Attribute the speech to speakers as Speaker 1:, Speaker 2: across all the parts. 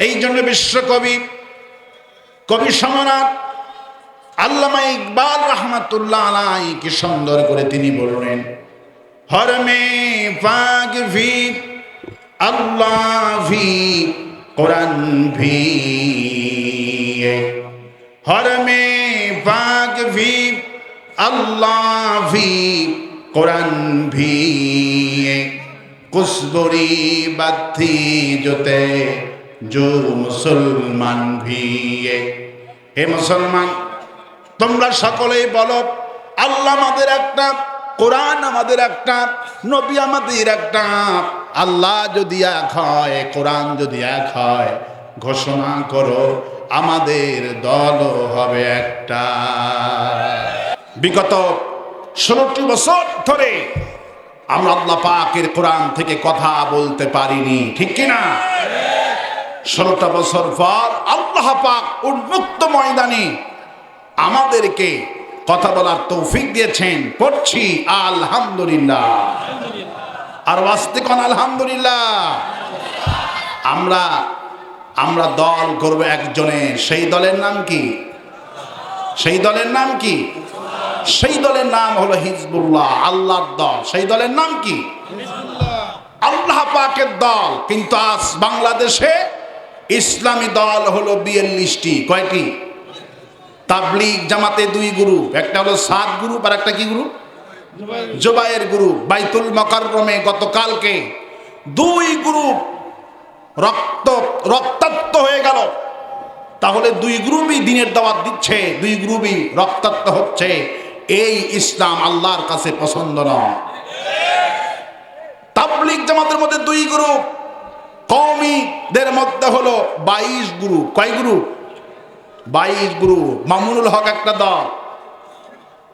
Speaker 1: এই জন্য বিশ্বকবি কবি সম্রাট আল্লামা ইকবাল রহমাতুল্লাহ আলাই কি সুন্দর করে তিনি বললেন হর মে পাক ভি, আল্লাহ ভি, কোরআন ভি হর মে পাক ভি, আল্লাহ ভি, কোরআন ভি, কুসবরি বাথি জোতে জো মুসলমান ভি হে মুসলমান, তোমরা সকলেই বলো, আল্লাহ আমাদের একটা, কোরআন আমাদের একটা, নবী আমাদের একটা। আল্লাহ যদি এক হয়, কোরআন যদি এক হয়, ঘোষণা করো, আমাদের দলও হবে একটা। বিগত ষোলোটি বছর ধরে আমরা আল্লাহ পাকের কোরআন থেকে কথা বলতে পারিনি, ঠিক কিনা? ষোলোটা বছর পর আল্লাহ পাক উন্মুক্ত ময়দানে আমাদেরকে কথা বলার তৌফিক দিয়েছেন। পড়ছি আলহামদুলিল্লাহ। আর বাস্তে কোন আলহামদুলিল্লাহ? আমরা আমরা দল করব একজনের সেই দলের নাম কি? সেই দলের নাম কি? সেই দলের নাম হলো হিজবুল্লাহ, আল্লাহর দল। সেই দলের নাম কি? আল্লাহ পাকের দল। কিন্তু আজ বাংলাদেশে ইসলামী দল হলো বিয়াল্লিশটি। কয়টি? তাবলিগ জামাতে দুই গ্রুপ। একটা হলো সাত গ্রুপ আর একটা কি গ্রুপ? জোবাইয়ের গ্রুপ। বাইতুল মকাররমে গতকালকে দুই গ্রুপ রক্ত রক্তাক্ত হয়ে গেল। তাহলে দুই গ্রুপই দিনের দাওয়াত দিচ্ছে, দুই গ্রুপই রক্তাক্ত হচ্ছে। এই ইসলাম আল্লাহর কাছে পছন্দ নয়। তাবলিগ জামাতের মধ্যে দুই গ্রুপ। কৌমিদের মধ্যে হলো বাইশ গ্রুপ কয় গ্রুপ বাইশ গ্রুপ মামুনুল হক একটা দল,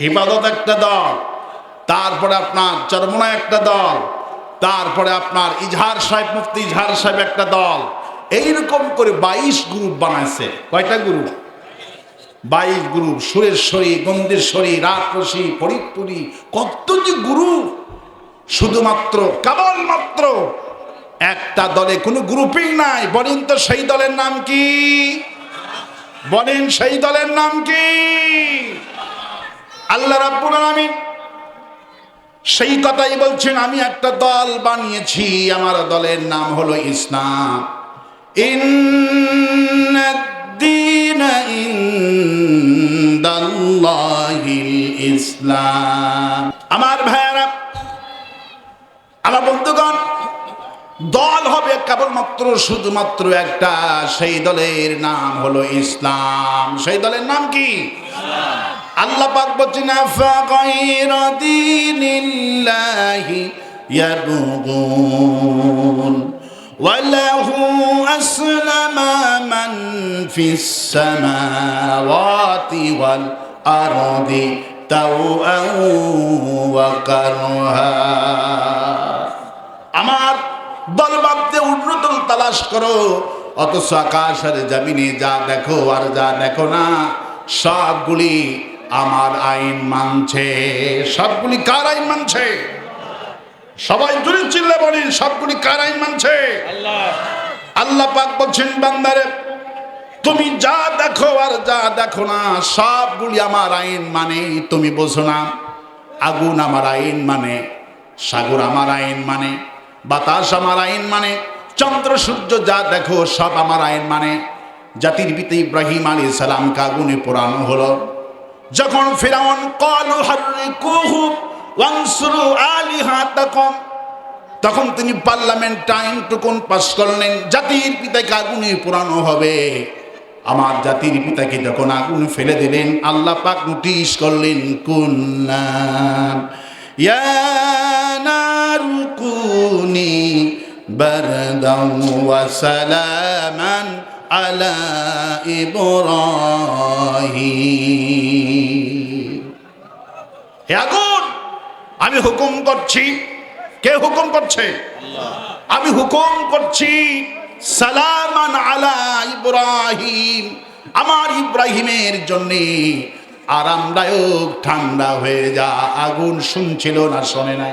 Speaker 1: হিফাজত একটা দল, তারপরে আপনার চরমোনা একটা দল, তারপরে আপনার ইজহার সাহেব, মুফতি ইজহার সাহেব একটা দল। এইরকম করে বাইশ গ্রুপ বানাইছে। কয়টা গ্রুপ বাইশ গ্রুপ সুরেশ্বরী গন্দেশ্বরী রাজরসী ফরিদপুরি কত যে গ্রুপ শুধুমাত্র, কেবলমাত্র একটা দলে কোনো গ্রুপিং নাই। বলেন তো সেই দলের নাম কি? বলেন সেই দলের নাম কি? আল্লাহ রাব্বুল আলামিন সেই কথাই বলছেন, আমি একটা দল বানিয়েছি, আমার দলের নাম হলো ইসলাম। ইসলাম। আমার ভাইয়ারা, আমার বন্ধুগণ দল হবে কেবলমাত্র শুধুমাত্র একটা সেই দলের নাম হলো ইসলাম সেই দলের নাম কি আল্লাহ পাক বলছেন আফাগাইরা দীনিল্লাহি ইয়াবগুন وله أسلم من في السماوات والأرض طوعا وكرها আমার দলবাদ্যে উন্নত তালাশ করো। অথচ আকাশ আকাশের জামিনে যা দেখো আর যা দেখো না সবগুলি আমার আইন মানছে। সবগুলি কার আইন মানছে? সবাই জুড়ে চিল্লে বলি সবগুলি কার আইন মানছে? আল্লাহ পাক বলছেন বান্দারে তুমি যা দেখো আর যা দেখো না সবগুলি আমার আইন মানে তুমি বোঝো না। আগুন আমার আইন মানে সাগর আমার আইন মানে। বাতাস আমার আইন মানে চন্দ্র, সূর্য যা দেখো সব আমার আইন মানে। জাতির পিতা ইব্রাহিম আলী সালামকে আগুনে পোড়ানো হলো। যখন ফেরাউন কলু হারিকুহু ওয়ানসুরু আলিহাতাকুম, তখন তিনি পার্লামেন্ট টাইম টুকুন পাস করলেন, জাতির পিতাকে আগুনে পোড়ানো হবে। আমার জাতির পিতাকে যখন আগুন ফেলে দিলেন, আল্লাহ পাক নোটিশ করলেন ইয়া নারু বারদাও ওয়া সালামান আলা ইব্রাহিম হে আগুন আমি হুকুম করছি। কে হুকুম করছে? আমি হুকুম করছি সালামান আলা ইব্রাহিম। আমার ইব্রাহিমের জন্য আরামদায়ক ঠান্ডা হয়ে যা। আগুন শুনছিল না শোনে নাই?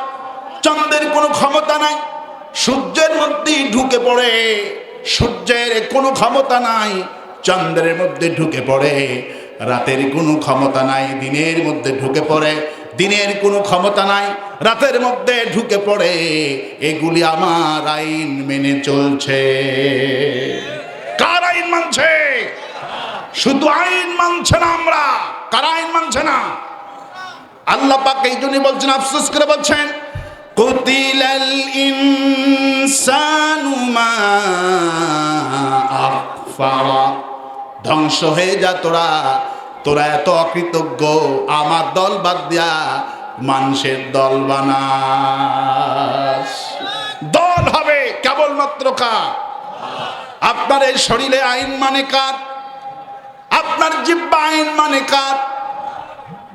Speaker 1: চন্দ্রের কোনো ক্ষমতা নাই, সূর্যের মধ্যেই ঢুকে পড়ে, সূর্যের কোনো ক্ষমতা নাই, চন্দ্রের মধ্যে ঢুকে পড়ে, রাতের কোনো ক্ষমতা নাই, দিনের মধ্যে ঢুকে পড়ে, দিনের কোনো ক্ষমতা নাই, রাতের মধ্যে ঢুকে পড়ে, এগুলি আমার আইন মেনে চলছে। কার আইন মানছে? শুধু আইন মানছে না আমরা, কার আইন মানছে না? আল্লাহ পাক এই জন্য বলছেন, আফসোস করে বলছেন কুতিলাল ইনসানু মা আকফারা ধ্বংস হয়ে যা তোরা। তোরা এত অকৃতজ্ঞ। আমার দল বাদ দিয়া মানুষের দল বানাস। দল হবে কেবলমাত্র কার? আপনার এই শরীরে আইন মানে কার? আপনার জিব্বা আইন মানে কার?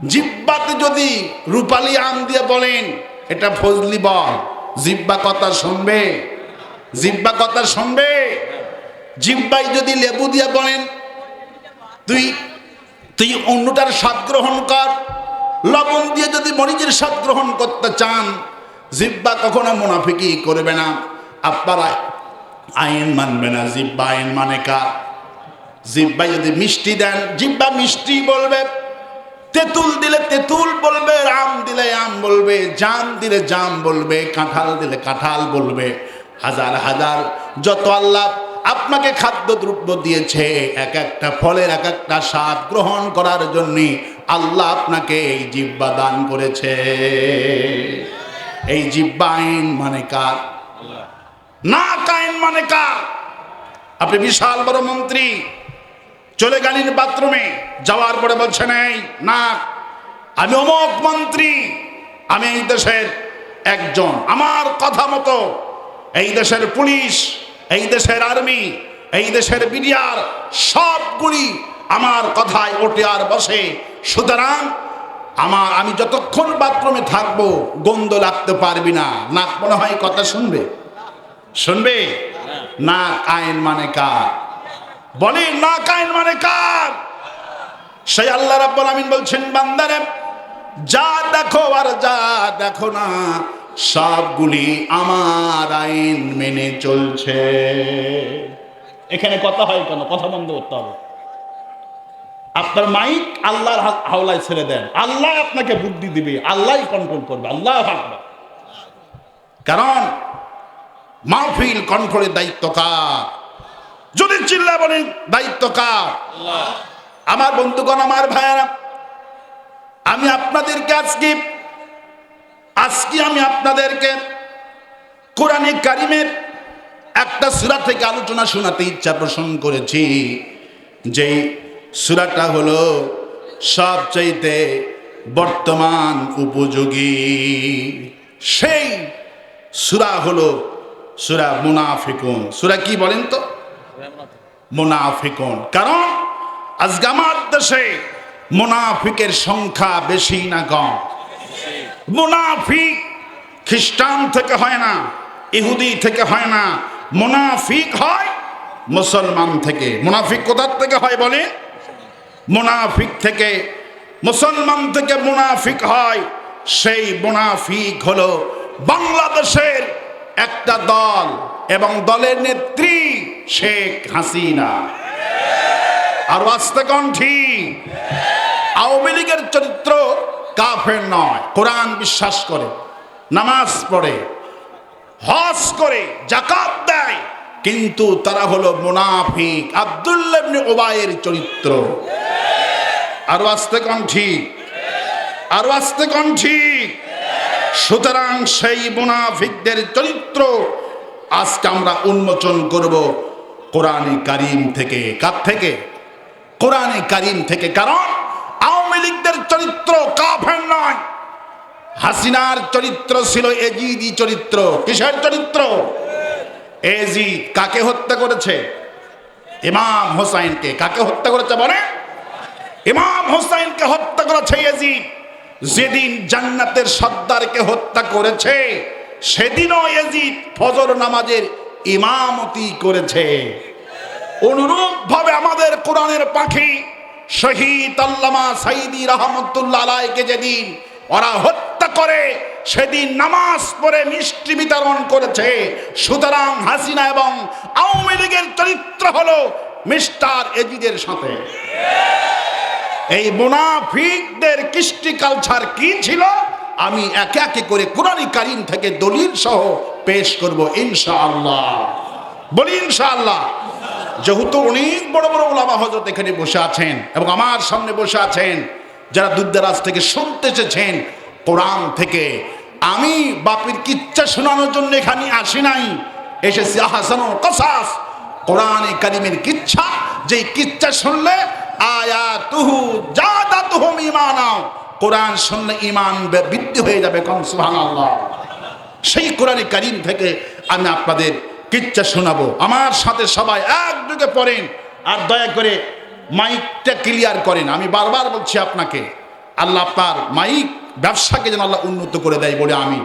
Speaker 1: জিব্বাতে যদি রূপালি আম দিয়ে বলেন এটা ফজলি বল। জিব্বা কথা শুনবে? জিব্বা কথা শুনবে? জিব্বাই যদি লেবু দিয়ে বলেন, তুই তুই অন্যটার স্বাদ গ্রহণ কর। লবণ দিয়ে যদি মরিচের স্বাদ গ্রহণ করতে চান, জিব্বা কখনো মুনাফিকি করবে না। আপনারা আইন মানবে না। জিব্বা আইন মানে কার? জিব্বা যদি মিষ্টি দেন, জিব্বা মিষ্টি বলবে। তেঁতুল দিলে তেঁতুল বলবে। জাম দিলে জাম বলবে, কাঁঠাল দিলে কাঁঠাল বলবে, হাজার হাজার যত আল্লাহ আপনাকে খাদ্য দ্রব্য দিয়েছে, এক একটা ফলের এক একটা স্বাদ গ্রহণ করার জন্য আল্লাহ আপনাকে এই জিব্বা দান করেছে। এই জিব্বা আইন মানে কার? না কাইন মানে কার? আপনি বিশাল বড় মন্ত্রী, চলে গেলেন বাথরুমে, যাওয়ার পরে বলছেন, এই না আমি অমক মন্ত্রী। আমি এই দেশের একজন। আমার কথা মতো এই দেশের পুলিশ, এই দেশের আর্মি, এই দেশের বিডিআর সবগুলি আমার কথায় ওঠে আর বসে। সুতরাং আমার, আমি যতক্ষণ বাথরুমে থাকব, গন্ধ লাগতে পারবি না। নাক মনে হয় কথা শুনবে? শুনবে? না আইন মানে কার? বলে না কাইন মানে কার? সেই আল্লাহ রাব্বুল আমিন বলছেন, বান্দারে যা দেখো আর যা দেখো না সবগুলি আমার আইন মেনে চলছে। এখানে কথা হয় কেন? কথা বন্ধ করতে হবে। আপনার মাইক আল্লাহর হাওলায় ছেড়ে দেন। আল্লাহ আপনাকে বুদ্ধি দিবে আল্লাহ কন্ট্রোল করবে আল্লাহ থাকবে। কারণ মাহফিল কন্ট্রোলের দায়িত্ব কার? যদি চিল্লা বলেন দায়িত্ব কার? আমার বন্ধুগণ আমার ভাইয়ারা আমি আপনাদেরকে আজকে আজকে আমি আপনাদেরকে কোরআনে কারিমের একটা সুরা থেকে আলোচনা শোনাতে ইচ্ছা পোষণ করেছি। যে সুরাটা হলো সবচাইতে বর্তমান উপযোগী। সেই সুরা হলো সুরা মুনাফিকুন। সুরা কি বলেন তো? মুনাফিকুন। কারণ আজকে আমার দেশে মুনাফিকের সংখ্যা বেশি না কম। মুনাফিক খ্রিস্টান থেকে হয় না, ইহুদি থেকে হয় না, মুনাফিক হয় মুসলমান থেকে। মুনাফিক কোথার থেকে হয় বলে? মুনাফিক থেকে, মুসলমান থেকে মুনাফিক হয়। সেই মুনাফিক হলো বাংলাদেশের একটা দল এবং দলের নেত্রী শেখ হাসিনা। আর আস্তে কণ্ঠী। আওয়ামী লীগের চরিত্র কাফের নয়। কোরআন বিশ্বাস করে, নামাজ পড়ে, হজ করে জাকাত দেয়। কিন্তু তারা হলো মুনাফিক। আব্দুল্লাহ ইবনে ওবায়ের চরিত্র। আর আস্তে কণ্ঠী আর আস্তে ঠিক? সুতরাং সেই মুনাফিকদের চরিত্র আজকে আমরা উন্মোচন করব কোরআনে কারিম থেকে। কার থেকে? কোরআনে কারিম থেকে। কারণ আওয়ামী চরিত্র কাফের নয়। হাসিনার চরিত্র ছিল এজিদি চরিত্র। কিসের চরিত্র? এজিদ কাকে হত্যা করেছে? ইমাম হোসাইনকে। কাকে হত্যা করেছে বলে? ইমাম হোসাইনকে হত্যা করেছে ইয়াজিদ যেদিন জান্নাতের সর্দারকে হত্যা করেছে, সেদিনও ইয়াজিদ ফজর নামাজের ইমামতি করেছে। অনুরূপ ভাবে আমাদের কোরআনের পাখি শহীদ আল্লামা সাইদি রহমতুল্লাহ আলাইকে যেদিন ওরা হত্যা করে, সেদিন নামাজ পড়ে মিষ্টি বিতরণ করেছে। সুতরাং হাসিনা এবং আওয়ামী লীগের চরিত্র হলো মিস্টার এজিদের সাথে। এই মুনাফিকদের কৃষ্টি কালচার কি ছিল? আমি একে একে করে কোরআনী কারিম থেকে দলিল সহ পেশ করব ইনশাআল্লাহ। বলি ইনশাআল্লাহ। যেহেতু অনেক বড় বড় ওলামা হজরত এখানে বসে আছেন এবং আমার সামনে বসে আছেন, যারা দুর্দারাজ থেকে শুনতে এসেছেন কোরআন থেকে, আমি বাপির কিচ্ছা শোনানোর জন্য এখানে আসি নাই। এসেছি আহাসানুল কসাস, কোরআনে কারিমের কিচ্ছা, যেই কিচ্ছা শুনলে আয়া তুহু জাদা তুহুম ইমানাও কোরআন শুনলে ইমান বৃদ্ধি হয়ে যাবে কম সুবহানাল্লাহ। সেই কোরআনে কারিম থেকে আমি আপনাদের কিচ্ছা শোনাবো। আমার সাথে সবাই একযোগে পড়েন। আর দয়া করে মাইকটা ক্লিয়ার করেন। আমি বারবার বলছি আপনাকে, আল্লাহ আপনার মাইক ব্যবসাকে যেন আল্লাহ উন্নত করে দেয় বলে আমি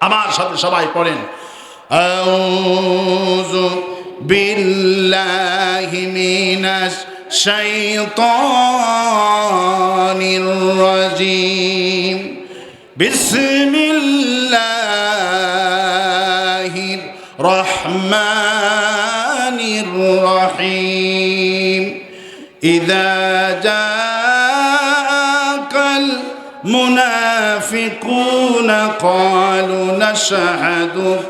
Speaker 1: আমার সাথে সবাই পড়েন। আউযু বিল্লাহি মিনাশ শাইতানির রাজিম। বিসমিল্লাহির الرحمن الرحيم. إذا جاءك المنافقون قالوا نشهد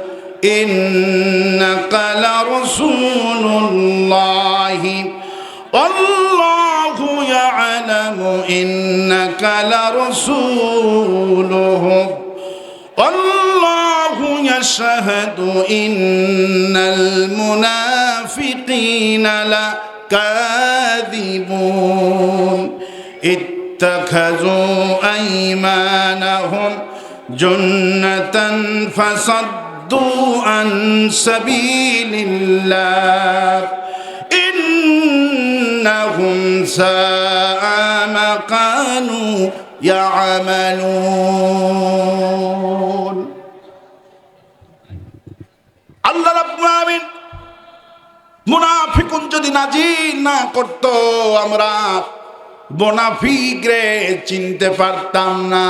Speaker 1: إنك لرسول الله. والله يعلم إنك لرسوله. والله يشهد إن المنافقين لكاذبون. اتخذوا أيمانهم جنة فصدوا عن سبيل الله. إنهم ساء ما كانوا يعملون. রাব্বুল আলামিন মুনাফিকুন যদি নাজির না করত আমরা মুনাফিক রে চিনতে পারতাম না।